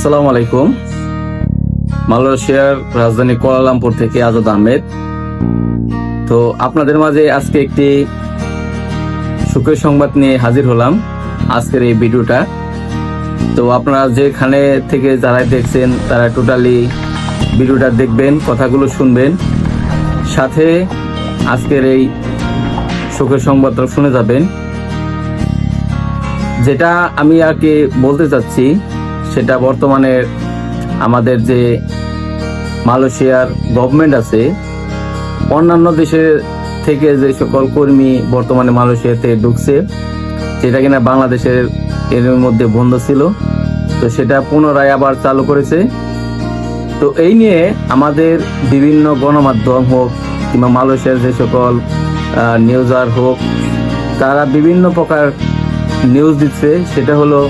আসসালামু আলাইকুম। মালয়েশিয়ার রাজধানী কুয়ালালামপুর থেকে আজাদ আহমেদ। তো আপনাদের মাঝে আজকে একটি সুখের সংবাদ নিয়ে হাজির হলাম আজকের এই ভিডিওটা। তো আপনারা যেখানে থেকে যারা দেখছেন, তারা টোটালি ভিডিওটা দেখবেন, কথাগুলো শুনবেন। সাথে আজকের এই সুখের সংবাদটা শুনে যাবেন। যেটা আমি আর কি বলতে চাচ্ছি সেটা বর্তমানে আমাদের যে মালয়েশিয়ার গভর্নমেন্ট আছে, অন্যান্য দেশের থেকে যে সকল কর্মী বর্তমানে মালয়েশিয়াতে ঢুকছে, যেটা কিনা বাংলাদেশের এর মধ্যে বন্ধ ছিল, তো সেটা পুনরায় আবার চালু করেছে। তো এই নিয়ে আমাদের বিভিন্ন গণমাধ্যম হোক কিংবা মালয়েশিয়ার যে সকল নিউজার হোক, তারা বিভিন্ন প্রকার নিউজ দিচ্ছে। সেটা হলো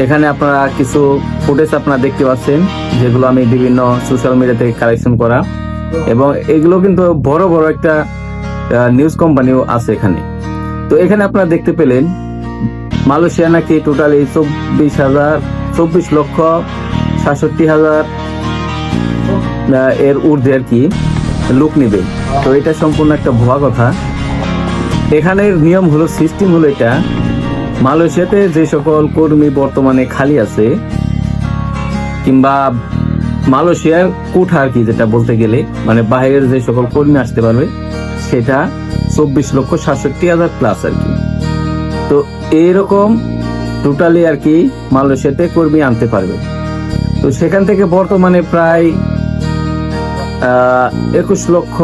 এখানে আপনারা কিছু ফুটেজ আপনারা দেখতে পাচ্ছেন, যেগুলো আমি বিভিন্ন সোশ্যাল মিডিয়া থেকে কালেকশন করা। এবং এগুলো কিন্তু বড় বড় একটা নিউজ কোম্পানিও আছে এখানে। তো এখানে আপনারা দেখতে পেলেন, মালয়েশিয়া নাকি টোটালি চব্বিশ হাজার, চব্বিশ লক্ষ সাতষট্টি হাজার এর ঊর্ধ্বে আর কি লোক নেবে। তো এটা সম্পূর্ণ একটা ভুয়া কথা। এখানের নিয়ম হলো সিস্টেম হলো এটা মালয়েশিয়াতে যে সকল কর্মী বর্তমানে খালি আছে, কিংবা মালয়েশিয়ার কোঠা আর কি যেটা বলতে গেলে মানে বাইরের যে সকল কর্মী আসতে পারবে, সেটা চব্বিশ লক্ষ সাতষট্টি হাজার প্লাস আর কি। তো এইরকম টোটালি আর কি মালয়েশিয়াতে কর্মী আনতে পারবে। তো সেখান থেকে বর্তমানে প্রায় একুশ লক্ষ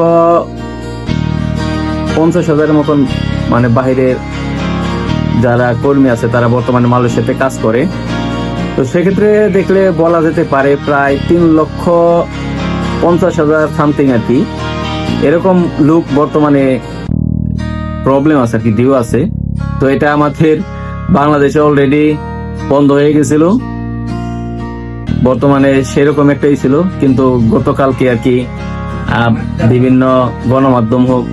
পঞ্চাশ হাজারের মতন মানে বাহিরের যারা কর্মী আছে, তারা বর্তমানে মালয়েশিয়াতে কাজ করে। তো সেক্ষেত্রে দেখলে বলা যেতে পারে প্রায় তিন লক্ষ পঞ্চাশ হাজার সামথিং আর কি। এরকম লোক বর্তমানে প্রবলেম আছে আর কি ডিউ আছে। তো এটা আমাদের বাংলাদেশে অলরেডি বন্ধ হয়ে গেছিল। বর্তমানে সেরকম একটাই ছিল, কিন্তু গতকালকে আর কি বিভিন্ন গণমাধ্যম হোক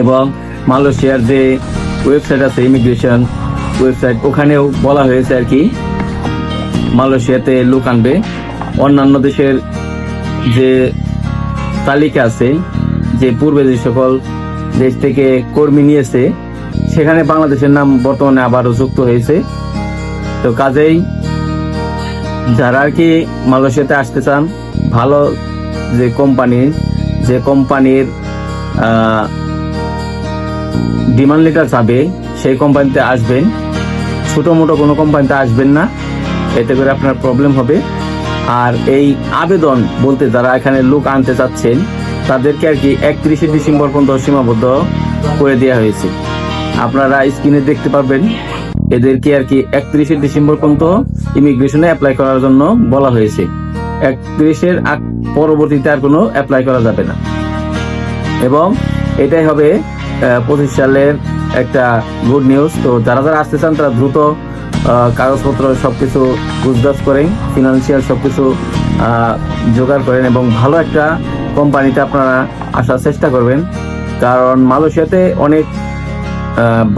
এবং মালয়েশিয়ার যে ওয়েবসাইট আছে ইমিগ্রেশন ওয়েবসাইট। ওখানেও বলা হয়েছে আর কি, মালয়েশিয়াতে লোক আনবে। অন্যান্য দেশের যে তালিকা আছে, যে পূর্বে যে সকল দেশ থেকে কর্মী নিয়েছে, সেখানে বাংলাদেশের নাম বর্তমানে আবারও যুক্ত হয়েছে। তো কাজেই যারা আর কি মালয়েশিয়াতে আসতে চান, ভালো যে কোম্পানি যে কোম্পানির ডিমান্ড লেটার যাবে সেই কোম্পানিতে আসবেন। ছোট মোটো কোনো কোম্পানিতে আসবেন না। এতে করে আপনার প্রবলেম হবে। আর এই আবেদন বলতে যারা এখানে লোক আনতে চাচ্ছেন, তাদেরকে আর কি একত্রিশে ডিসেম্বর পর্যন্ত সীমাবদ্ধ করে দেওয়া হয়েছে। আপনারা স্ক্রিনে দেখতে পাবেন এদেরকে আর কি একত্রিশে ডিসেম্বর পর্যন্ত ইমিগ্রেশনে অ্যাপ্লাই করার জন্য বলা হয়েছে। একত্রিশের পরবর্তীতে আর কোনো অ্যাপ্লাই করা যাবে না। এবং এটাই হবে পঁচিশ সালের একটা গুড নিউজ তো যারা যারা আসতে চান, তারা দ্রুত কাগজপত্র সব কিছু গুজগাছ করেন ফিনান্সিয়াল সব কিছু জোগাড় করেন এবং ভালো একটা কোম্পানিতে আপনারা আসার চেষ্টা করবেন। কারণ মালয়েশিয়াতে অনেক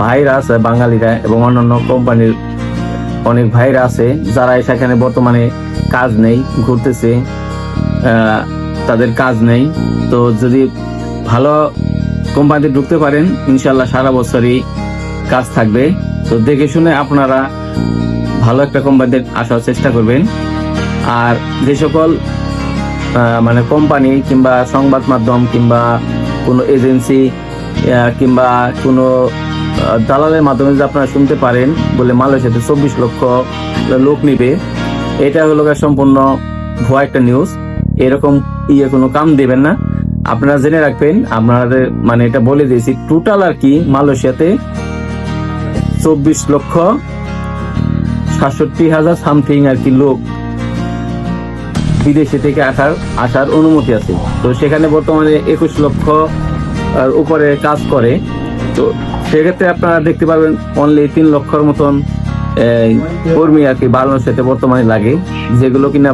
ভাইরা আছে, বাঙালিরা এবং অন্যান্য কোম্পানির অনেক ভাইরা আছে, যারা সেখানে বর্তমানে কাজ নেই, ঘুরতেছে তাদের কাজ নেই। তো যদি ভালো কোম্পানিতে ঢুকতে পারেন ইনশাল্লাহ সারা বছরই কাজ থাকবে। তো দেখে শুনে আপনারা ভালো একটা কোম্পানিতে আসার চেষ্টা করবেন। আর যে সকল মানে কোম্পানি কিংবা সংবাদ মাধ্যম কিংবা কোনো এজেন্সি কিংবা কোনো দালালের মাধ্যমে যদি আপনারা শুনতে পারেন বলে মালয়েশিয়াতে চব্বিশ লক্ষ লোক নিবে, এটা হলো সম্পূর্ণ ভুয়া একটা নিউজ এরকম ইয়ে কোনো কাম দেবেন না। আপনারা জেনে রাখবেন, আপনাদের মানে এটা বলে দিয়েছি টোটাল আর কি মালয়েশিয়াতে চব্বিশ লক্ষ সাতষট্টি হাজার সামথিং আর কি লোক বিদেশে থেকে আসার আসার অনুমতি আছে। তো সেখানে বর্তমানে একুশ লক্ষ উপরে কাজ করে। তো সেক্ষেত্রে আপনারা দেখতে পাবেন অনলি তিন লক্ষর মতন কর্মী আর কি বাংলাদেশে বর্তমানে লাগে, যেগুলো কিনা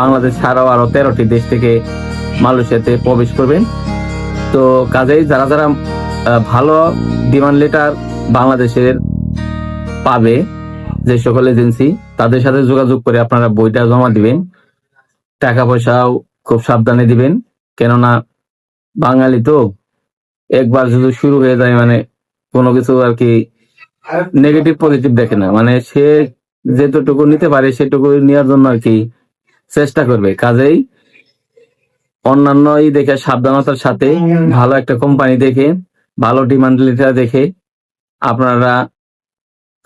বাংলাদেশ ছাড়াও আরও তেরোটি দেশ থেকে মালয়েশিয়াতে প্রবেশ করবেন। তো কাজেই যারা যারা ভালো ডিমান্ড লেটার বাংলাদেশের পাবে যে সকল এজেন্সি তাদের সাথে যোগাযোগ করে আপনারা বইটা জমা দিবেন। টাকা পয়সাও খুব সাবধানে দিবেন। কেননা বাঙালি তো, একবার যদি শুরু হয়ে যায় মানে কোনো কিছু আর কি নেগেটিভ পজিটিভ দেখে না। মানে সে যেতটুকু নিতে পারে সেটুকু নেওয়ার জন্য আর কি চেষ্টা করবে। কাজেই অন্যান্য ই দেখে, সাবধানতার সাথে ভালো একটা কোম্পানি দেখে, ভালো ডিমান্ড লেটার দেখে আপনারা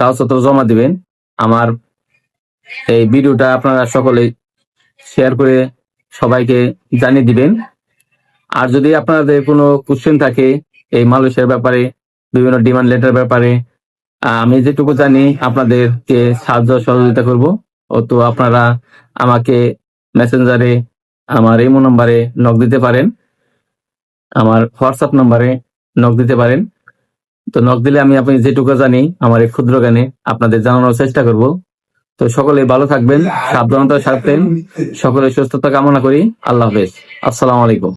কাগজপত্র জমা দিবেন। আমার এই ভিডিওটা আপনারা সকলে শেয়ার করে সবাইকে জানিয়ে দিবেন। আর যদি আপনাদের কোনো কোশ্চেন থাকে এই মালয়েশিয়ার ব্যাপারে, বিভিন্ন ডিমান্ড লেটার ব্যাপারে আমি যেটুকু জানি আপনাদেরকে সাহায্য সহযোগিতা করব। তো আপনারা আমাকে মেসেঞ্জারে আমার ইমো নাম্বারে নক দিতে পারেন। আমার হোয়াটসঅ্যাপ নাম্বারে নক দিতে পারেন। তো নক দিলে আমি আপনি যেটুকু জানি আমার এই ক্ষুদ্র গানে আপনাদের জানানোর চেষ্টা করব। তো সকলে ভালো থাকবেন, সাবধানতা সাথে সকলে সুস্থতা কামনা করি। আল্লাহ হাফেজ। আসসালামু আলাইকুম।